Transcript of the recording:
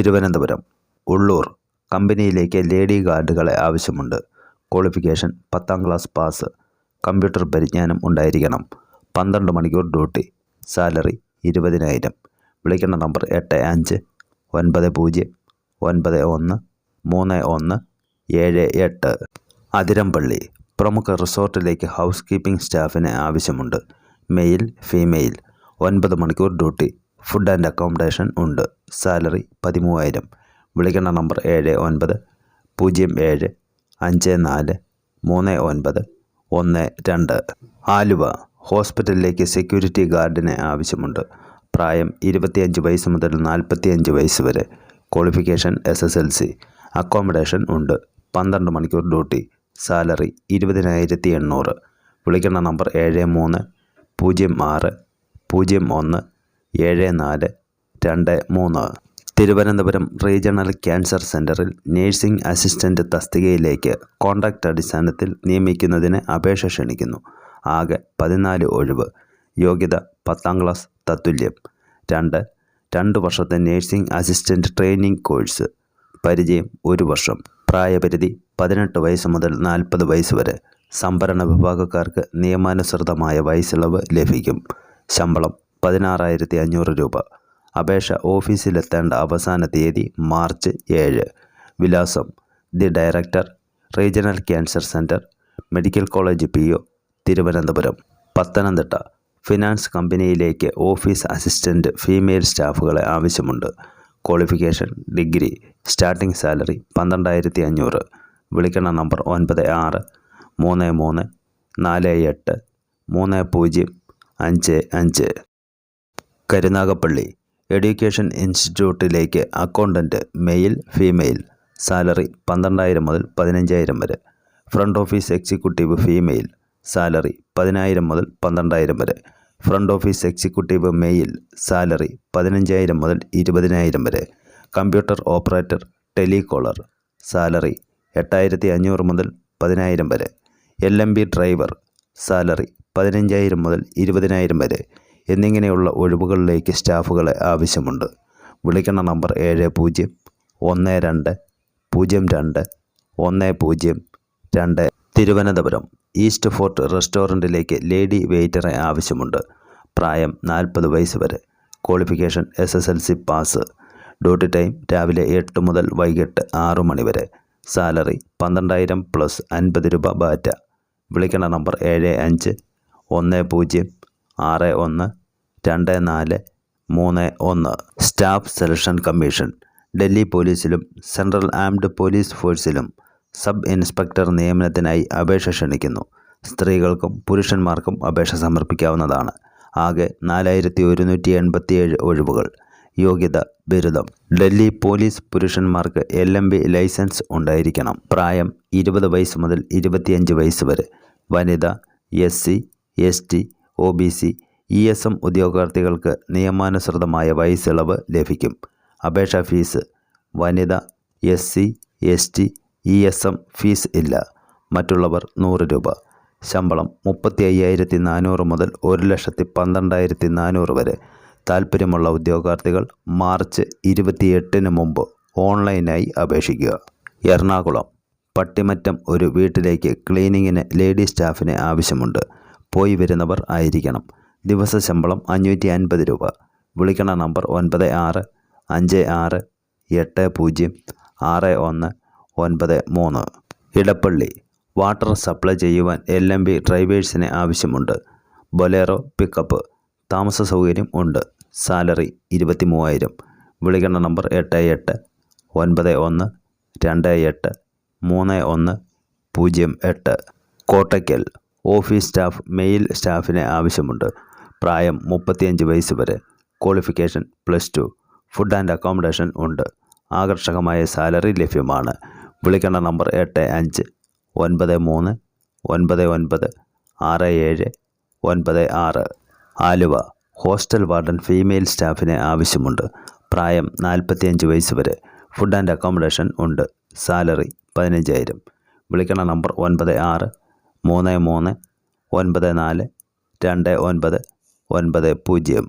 തിരുവനന്തപുരം ഉള്ളൂർ കമ്പനിയിലേക്ക് ലേഡി ഗാർഡുകളെ ആവശ്യമുണ്ട്. ക്വാളിഫിക്കേഷൻ പത്താം ക്ലാസ് പാസ്. കമ്പ്യൂട്ടർ പരിജ്ഞാനം ഉണ്ടായിരിക്കണം. പന്ത്രണ്ട് മണിക്കൂർ ഡ്യൂട്ടി. സാലറി ഇരുപതിനായിരം. വിളിക്കേണ്ട നമ്പർ എട്ട് അഞ്ച് ഒൻപത് പൂജ്യം ഒൻപത് ഒന്ന് മൂന്ന് ഒന്ന് ഏഴ് എട്ട്. അതിരമ്പള്ളി പ്രമുഖ റിസോർട്ടിലേക്ക് ഹൗസ് കീപ്പിംഗ് സ്റ്റാഫിന് ആവശ്യമുണ്ട്. മെയിൽ ഫീമെയിൽ ഒൻപത് മണിക്കൂർ ഡ്യൂട്ടി. ഫുഡ് ആൻഡ് അക്കോമഡേഷൻ ഉണ്ട്. സാലറി പതിമൂവായിരം. വിളിക്കേണ്ട നമ്പർ ഏഴ് ഒൻപത് പൂജ്യം ഏഴ് അഞ്ച് നാല് മൂന്ന് ഒൻപത് ഒന്ന് രണ്ട്. ആലുവ ഹോസ്പിറ്റലിലേക്ക് സെക്യൂരിറ്റി ഗാർഡിന് ആവശ്യമുണ്ട്. പ്രായം ഇരുപത്തിയഞ്ച് വയസ്സ് മുതൽ നാൽപ്പത്തിയഞ്ച് വയസ്സ് വരെ. Qualification S S L C accommodation ഉണ്ട്. പന്ത്രണ്ട് മണിക്കൂർ ഡ്യൂട്ടി. സാലറി ഇരുപതിനായിരത്തി എണ്ണൂറ്. വിളിക്കേണ്ട നമ്പർ ഏഴ് മൂന്ന് പൂജ്യം ആറ് പൂജ്യം ഒന്ന് ഏഴ് നാല് രണ്ട് മൂന്ന്. തിരുവനന്തപുരം റീജിയണൽ ക്യാൻസർ സെന്ററിൽ നേഴ്സിംഗ് അസിസ്റ്റന്റ് തസ്തികയിലേക്ക് കോൺട്രാക്റ്റ് അടിസ്ഥാനത്തിൽ നിയമിക്കുന്നതിന് അപേക്ഷ ക്ഷണിക്കുന്നു. ആകെ പതിനാല് ഒഴിവ്. യോഗ്യത പത്താം ക്ലാസ് തത്തുല്യം. രണ്ട് രണ്ട് വർഷത്തെ നേഴ്സിംഗ് അസിസ്റ്റന്റ് ട്രെയിനിംഗ് കോഴ്സ്. പരിചയം ഒരു വർഷം. പ്രായപരിധി പതിനെട്ട് വയസ്സ് മുതൽ നാൽപ്പത് വയസ്സ് വരെ. സംഭരണ വിഭാഗക്കാർക്ക് നിയമാനുസൃതമായ വയസ്സിളവ് ലഭിക്കും. ശമ്പളം പതിനാറായിരത്തി അഞ്ഞൂറ് രൂപ. അപേക്ഷ ഓഫീസിലെത്തേണ്ട അവസാന തീയതി മാർച്ച് ഏഴ്. വിലാസം the director regional cancer centre medical college P O Thiruvananthapuram. Pathanamthitta finance കമ്പനിയിലേക്ക് ഓഫീസ് അസിസ്റ്റന്റ് ഫീമെയിൽ സ്റ്റാഫുകളെ ആവശ്യമുണ്ട്. ക്വാളിഫിക്കേഷൻ ഡിഗ്രി സ്റ്റാർട്ടിംഗ് സാലറി പന്ത്രണ്ടായിരത്തി അഞ്ഞൂറ് വിളിക്കേണ്ട നമ്പർ ഒൻപത് ആറ് മൂന്ന് മൂന്ന് നാല് എട്ട് മൂന്ന് പൂജ്യം അഞ്ച് അഞ്ച്. കരുനാഗപ്പള്ളി എഡ്യൂക്കേഷൻ ഇൻസ്റ്റിറ്റ്യൂട്ടിലേക്ക് അക്കൗണ്ടന്റ് മെയിൽ ഫീമെയിൽ സാലറി പന്ത്രണ്ടായിരം മുതൽ പതിനഞ്ചായിരം വരെ. Front office executive female salary പതിനായിരം മുതൽ പന്ത്രണ്ടായിരം വരെ. Front office executive male salary പതിനഞ്ചായിരം മുതൽ ഇരുപതിനായിരം വരെ. കമ്പ്യൂട്ടർ ഓപ്പറേറ്റർ ടെലികോളർ സാലറി എട്ടായിരത്തി അഞ്ഞൂറ് മുതൽ പതിനായിരം വരെ. L M V driver salary പതിനഞ്ചായിരം മുതൽ ഇരുപതിനായിരം വരെ. എന്നിങ്ങനെയുള്ള ഒഴിവുകളിലേക്ക് സ്റ്റാഫുകളെ ആവശ്യമുണ്ട്. വിളിക്കണ നമ്പർ ഏഴ് പൂജ്യം ഒന്ന് രണ്ട് പൂജ്യം രണ്ട് ഒന്ന് പൂജ്യം രണ്ട്. തിരുവനന്തപുരം ഈസ്റ്റ് ഫോർട്ട് റെസ്റ്റോറന്റിലേക്ക് ലേഡി വെയിറ്ററെ ആവശ്യമുണ്ട്. പ്രായം നാൽപ്പത് വയസ്സ് വരെ. Qualification S S L C pass. Duty time രാവിലെ എട്ട് മുതൽ വൈകിട്ട് ആറു മണിവരെ സാലറി പന്ത്രണ്ടായിരം പ്ലസ് അൻപത് രൂപ ബാറ്റ. വിളിക്കേണ്ട നമ്പർ ഏഴ് അഞ്ച് ഒന്ന് പൂജ്യം ആറ് ഒന്ന് രണ്ട് നാല് മൂന്ന് ഒന്ന്. സ്റ്റാഫ് സെലക്ഷൻ കമ്മീഷൻ ഡൽഹി പോലീസിലും സെൻട്രൽ ആംഡ് പോലീസ് ഫോഴ്സിലും സബ് ഇൻസ്പെക്ടർ നിയമനത്തിനായി അപേക്ഷ ക്ഷണിക്കുന്നു. സ്ത്രീകൾക്കും പുരുഷന്മാർക്കും അപേക്ഷ സമർപ്പിക്കാവുന്നതാണ്. ആകെ നാലായിരത്തി ഒരുന്നൂറ്റി എൺപത്തിയേഴ് ഒഴിവുകൾ. യോഗ്യത ബിരുദം. ഡൽഹി പോലീസ് പുരുഷന്മാർക്ക് എൽ എം ബി ലൈസൻസ് ഉണ്ടായിരിക്കണം. പ്രായം ഇരുപത് വയസ്സ് മുതൽ ഇരുപത്തിയഞ്ച് വയസ്സ് വരെ. വനിത S C S T O B C E S M ഉദ്യോഗാർത്ഥികൾക്ക് നിയമാനുസൃതമായ വയസ്സിളവ് ലഭിക്കും. അപേക്ഷാ ഫീസ് വനിത S C S T E S M fees ഇല്ല. മറ്റുള്ളവർ നൂറ് രൂപ. ശമ്പളം മുപ്പത്തി അയ്യായിരത്തി നാനൂറ് മുതൽ ഒരു ലക്ഷത്തി പന്ത്രണ്ടായിരത്തി നാനൂറ് വരെ. താൽപ്പര്യമുള്ള ഉദ്യോഗാർത്ഥികൾ മാർച്ച് ഇരുപത്തിയെട്ടിന് മുമ്പ് ഓൺലൈനായി അപേക്ഷിക്കുക. എറണാകുളം. പട്ടിമറ്റം ഒരു വീട്ടിലേക്ക് ക്ലീനിങ്ങിന് ലേഡി സ്റ്റാഫിനെ ആവശ്യമുണ്ട്. പോയി വരുന്നവർ ആയിരിക്കണം. ദിവസ ശമ്പളം അഞ്ഞൂറ്റി അൻപത് രൂപ. വിളിക്കണ നമ്പർ ഒൻപത് ആറ് അഞ്ച് ആറ് എട്ട് പൂജ്യം ആറ് ഒന്ന് ഒൻപത് മൂന്ന്. ഇടപ്പള്ളി വാട്ടർ സപ്ലൈ ചെയ്യുവാൻ എൽ എം ബി ഡ്രൈവേഴ്സിന് ആവശ്യമുണ്ട്. ബൊലേറോ പിക്കപ്പ് താമസ സൗകര്യം ഉണ്ട്. സാലറി ഇരുപത്തി മൂവായിരം വിളിക്കേണ്ട നമ്പർ എട്ട് എട്ട് ഒൻപത് ഒന്ന് രണ്ട് എട്ട് മൂന്ന് ഒന്ന് പൂജ്യം എട്ട്. കോട്ടയ്ക്കൽ ഓഫീസ് സ്റ്റാഫ് മെയിൽ സ്റ്റാഫിന് ആവശ്യമുണ്ട്. പ്രായം മുപ്പത്തിയഞ്ച് വയസ്സ് വരെ. Qualification plus two. Food and accommodation ഉണ്ട്. ആകർഷകമായ സാലറി ലഭ്യമാണ്. വിളിക്കേണ്ട നമ്പർ എട്ട് അഞ്ച് ഒൻപത് മൂന്ന് ഒൻപത് ഒൻപത് ആറ് ഏഴ് ഒൻപത് ആറ്. ആലുവ. ഹോസ്റ്റൽ വാർഡൻ ഫീമെയിൽ സ്റ്റാഫിന് ആവശ്യമുണ്ട്. പ്രായം നാൽപ്പത്തിയഞ്ച് വയസ്സ് വരെ. ഫുഡ് ആൻഡ് അക്കോമഡേഷൻ ഉണ്ട്. സാലറി പതിനഞ്ചായിരം. വിളിക്കണ നമ്പർ ഒൻപത് ആറ് മൂന്ന് മൂന്ന് ഒൻപത് നാല് രണ്ട് ഒൻപത് ഒൻപത് പൂജ്യം.